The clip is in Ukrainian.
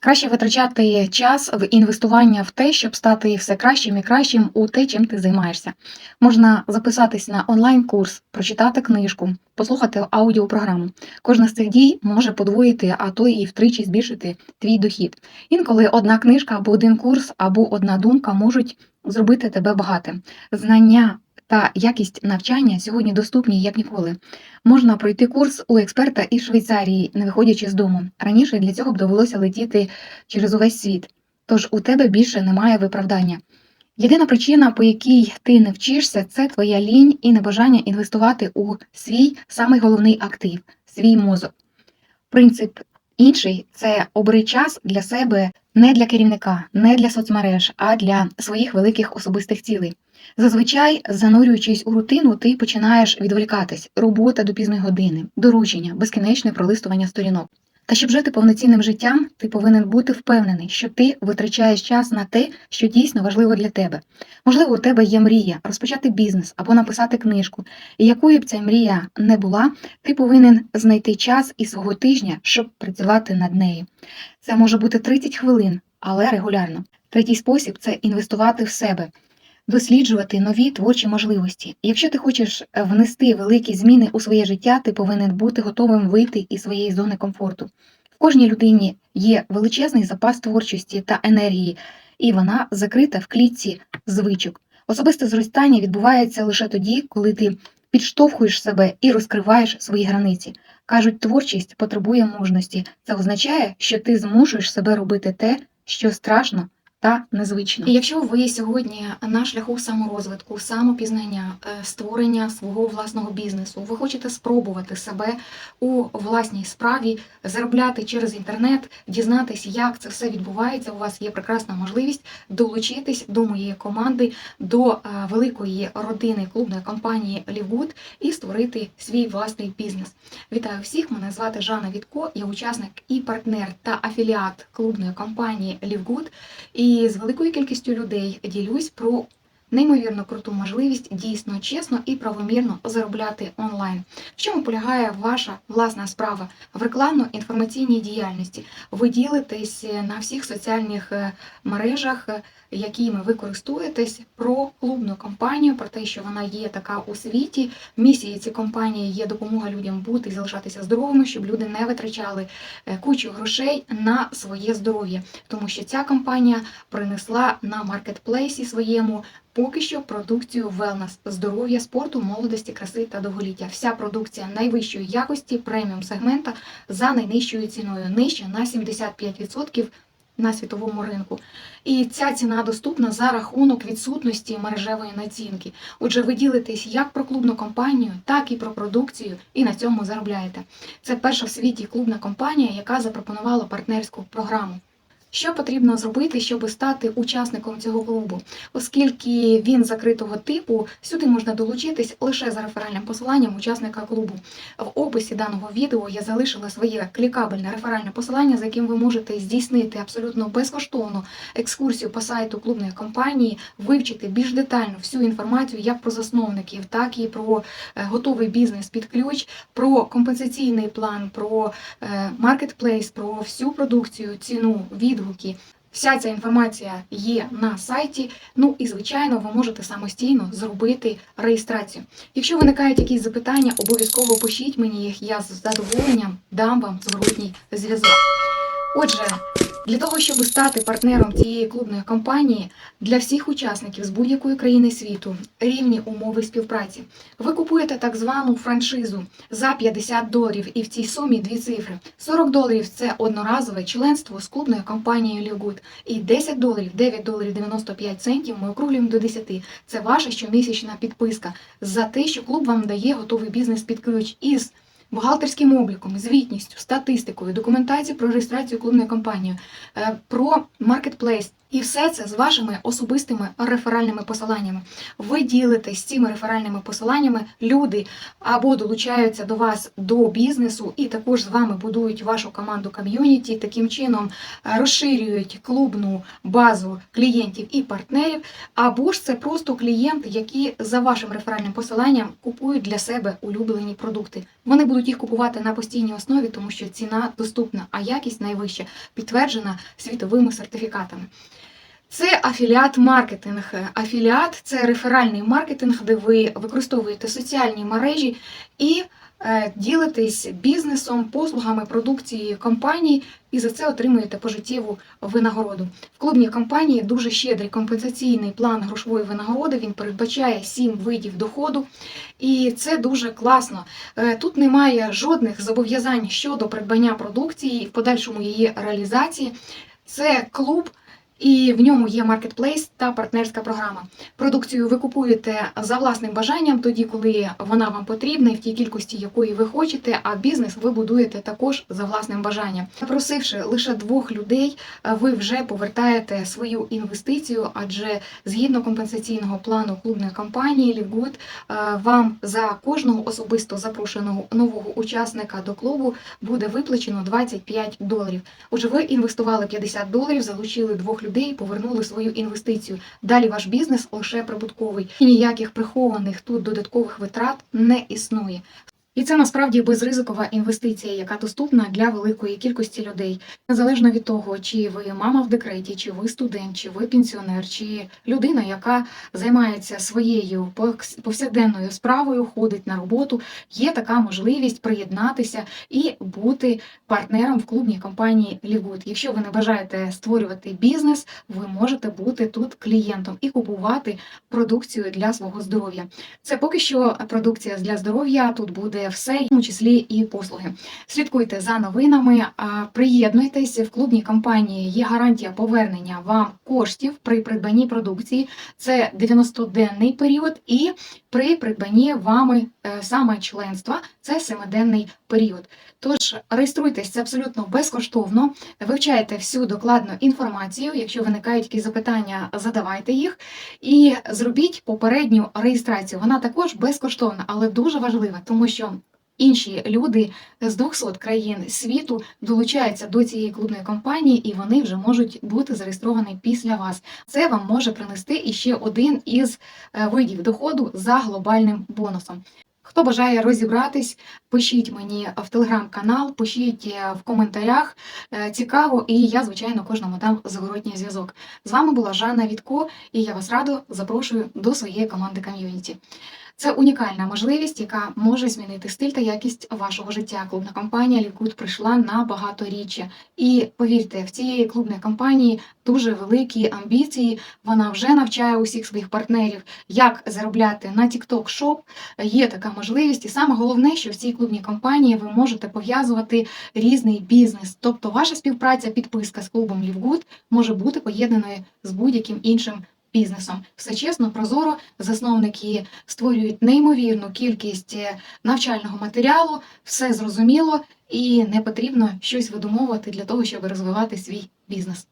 Краще витрачати час в інвестування в те, щоб стати все кращим і кращим у те, чим ти займаєшся. Можна записатись на онлайн-курс, прочитати книжку, послухати аудіопрограму. Кожна з цих дій може подвоїти, а то і втричі збільшити твій дохід. Інколи одна книжка або один курс, або одна думка можуть зробити тебе багатим. Знання та якість навчання сьогодні доступні як ніколи. Можна пройти курс у експерта із Швейцарії, не виходячи з дому. Раніше для цього б довелося летіти через увесь світ, тож у тебе більше немає виправдання. Єдина причина, по якій ти не вчишся, це твоя лінь і небажання інвестувати у свій самий головний актив свій мозок. Принцип інший це обери час для себе не для керівника, не для соцмереж, а для своїх великих особистих цілей. Зазвичай, занурюючись у рутину, ти починаєш відволікатись, робота до пізної години, доручення, безкінечне пролистування сторінок. Та щоб жити повноцінним життям, ти повинен бути впевнений, що ти витрачаєш час на те, що дійсно важливо для тебе. Можливо, у тебе є мрія розпочати бізнес або написати книжку. І якою б ця мрія не була, ти повинен знайти час із свого тижня, щоб працювати над нею. Це може бути 30 хвилин, але регулярно. Третій спосіб це інвестувати в себе досліджувати нові творчі можливості. Якщо ти хочеш е, внести великі зміни у своє життя, ти повинен бути готовим вийти із своєї зони комфорту. В кожній людині є величезний запас творчості та енергії, і вона закрита в клітці звичок. Особисте зростання відбувається лише тоді, коли ти підштовхуєш себе і розкриваєш свої границі. Кажуть, творчість потребує мужності. Це означає, що ти змушуєш себе робити те, що страшно та незвично. І якщо ви сьогодні на шляху саморозвитку, самопізнання, е, створення свого власного бізнесу, ви хочете спробувати себе у власній справі, заробляти через інтернет, дізнатися, як це все відбувається. У вас є прекрасна можливість долучитись до моєї команди, до е, великої родини клубної компанії Лівгуд і створити свій власний бізнес. Вітаю всіх! Мене звати Жанна Вітко, я учасник і партнер та афіліат клубної компанії Лівгуд. І з великою кількістю людей ділюсь про неймовірно круту можливість дійсно чесно і правомірно заробляти онлайн. В чому полягає ваша власна справа в рекламно-інформаційній діяльності? Ви ділитесь на всіх соціальних е, мережах, е, якими ви користуєтесь, про клубну компанію, про те, що вона є така у світі. Місія цієї компанії є допомога людям бути і залишатися здоровими, щоб люди не витрачали е, кучу грошей на своє здоров'я, тому що ця компанія принесла на маркетплейсі своєму. Поки що продукцію wellness, здоров'я, спорту, молодості, краси та довголіття. Вся продукція найвищої якості преміум сегмента за найнижчою ціною, нижче на 75% на світовому ринку. І ця ціна доступна за рахунок відсутності мережевої націнки. Отже, ви ділитесь як про клубну компанію, так і про продукцію, і на цьому заробляєте. Це перша в світі клубна компанія, яка запропонувала партнерську програму. Що потрібно зробити, щоб стати учасником цього клубу? Оскільки він закритого типу, сюди можна долучитись лише за реферальним посиланням учасника клубу. В описі даного відео я залишила своє клікабельне реферальне посилання, за яким ви можете здійснити абсолютно безкоштовну екскурсію по сайту клубної компанії, вивчити більш детально всю інформацію як про засновників, так і про е, готовий бізнес під ключ, про компенсаційний план, про е, маркетплейс, про всю продукцію, ціну, відгуки. Вся ця інформація є на сайті. Ну і звичайно, ви можете самостійно зробити реєстрацію. Якщо виникають якісь запитання, обов'язково пишіть мені їх. Я з задоволенням дам вам зворотній зв'язок. Отже, для того, щоб стати партнером цієї клубної компанії, для всіх учасників з будь-якої країни світу рівні умови співпраці. Ви купуєте так звану франшизу за 50 доларів, і в цій сумі дві цифри. 40 доларів це одноразове членство з клубною компанією Лігуд. І 10 доларів, 9 доларів 95 центів ми округлюємо до 10. Це ваша щомісячна підписка за те, що клуб вам дає готовий бізнес під ключ із бухгалтерським обліком, звітністю, статистикою, документацією про реєстрацію клубної компанії, е, про маркетплейс. І все це з вашими особистими реферальними посиланнями. Ви ділитесь цими реферальними посиланнями, люди або долучаються до вас до бізнесу, і також з вами будують вашу команду ком'юніті, таким чином е, розширюють клубну базу клієнтів і партнерів, або ж це просто клієнти, які за вашим реферальним посиланням купують для себе улюблені продукти. Вони будуть будуть їх купувати на постійній основі, тому що ціна доступна, а якість найвища, підтверджена світовими сертифікатами. Це афіліат маркетинг. Афіліат це реферальний маркетинг, де ви використовуєте соціальні мережі і ділитесь бізнесом, послугами продукції компанії, і за це отримуєте пожиттєву винагороду. В клубній компанії дуже щедрий компенсаційний план грошової винагороди. Він передбачає сім видів доходу, і це дуже класно. Е, Тут немає жодних зобов'язань щодо придбання продукції і в подальшому її реалізації. Це клуб. І в ньому є маркетплейс та партнерська програма. Продукцію ви купуєте за власним бажанням, тоді, коли вона вам потрібна, і в тій кількості, якої ви хочете, а бізнес ви будуєте також за власним бажанням. Запросивши лише двох людей, е, ви вже повертаєте свою інвестицію, адже згідно компенсаційного плану клубної компанії Лівгуд, вам за кожного особисто запрошеного нового учасника до клубу буде виплачено 25 доларів. Отже, ви інвестували 50 доларів, залучили двох людей, повернули свою інвестицію. Далі ваш бізнес лише прибутковий. І ніяких прихованих тут додаткових витрат не існує. І це насправді безризикова інвестиція, яка доступна для великої кількості людей, незалежно від того, чи ви мама в декреті, чи ви студент, чи ви пенсіонер, чи людина, яка займається своєю повс- повсякденною справою, ходить на роботу. Є така можливість приєднатися і бути партнером в клубній компанії Лівгуд. Якщо ви не бажаєте створювати бізнес, ви можете бути тут клієнтом і купувати продукцію для свого здоров'я. Це поки що продукція для здоров'я. Тут буде все, в тому числі і послуги. Слідкуйте за новинами, приєднуйтесь в клубній компанії. Є гарантія повернення вам коштів при придбанні продукції. Це 90-денний період, і при придбанні вами е, саме членства це 7-денний період. Тож реєструйтесь, це абсолютно безкоштовно. Вивчайте всю докладну інформацію. Якщо виникають якісь запитання, задавайте їх. І зробіть попередню реєстрацію. Вона також безкоштовна, але дуже важлива, тому що інші люди з 200 країн світу долучаються до цієї клубної компанії, і вони вже можуть бути зареєстровані після вас. Це вам може принести іще один із е, видів доходу за глобальним бонусом. Хто бажає розібратись, пишіть мені в телеграм-канал, пишіть е, в коментарях. Е, Цікаво, і я, звичайно, кожному дам зворотній зв'язок. З вами була Жанна Вітко, і я вас радо запрошую до своєї команди ком'юніті. Це унікальна можливість, яка може змінити стиль та якість вашого життя. Клубна компанія Лікут прийшла на багаторіччя. І повірте, в цієї клубної компанії дуже великі амбіції. Вона вже навчає усіх своїх партнерів, як заробляти на TikTok Shop. Є така можливість, і саме головне, що в цій клубній компанії ви можете пов'язувати різний бізнес. Тобто, ваша співпраця, підписка з клубом Лівгуд може бути поєднаною з будь-яким іншим бізнесом. Все чесно, прозоро. Засновники створюють неймовірну кількість е, навчального матеріалу, все зрозуміло і не потрібно щось видумовувати для того, щоб розвивати свій бізнес.